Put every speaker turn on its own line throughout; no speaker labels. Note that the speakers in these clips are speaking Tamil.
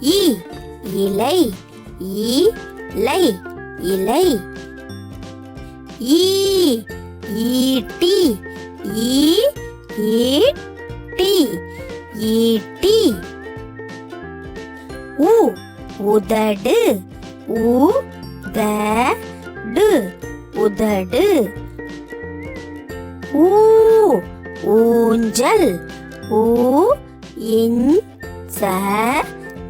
இ இலை இலை இலை. ஈ ஈட்டி ஈ ஈட்டி ஈட்டி. உ உதடு உ த டு உதடு. ஊ ஊஞ்சல் ஊ இன் ச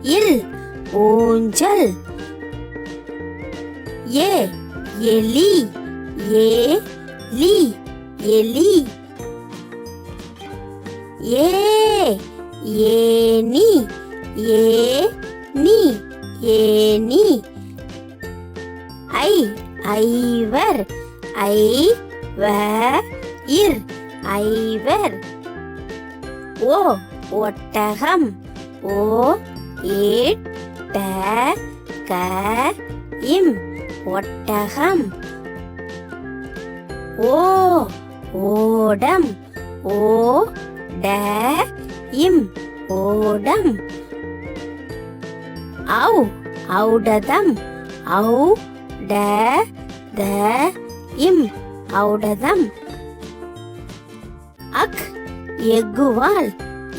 இல் ஊஞ்சல். ஏ எலி. ஏ லி எலி. ஏ ஏனி ஏ நீ ஏனி ஐ ஐவர். ஐ வ இர். ஐவர். ஓ ஒட்டகம். ஓ ஏட்ட க இம் ஒட்டகம். ஓ ஓடம். ஓ ட இம் ஓடம். ஔ ஔடதம். ஔ ட த இம் ஔடதம். அக் எக்குவால்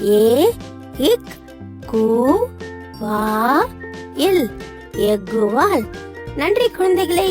ஏ இக் கூ வா இல் எக்குவால் நன்றி குழந்தைகளே.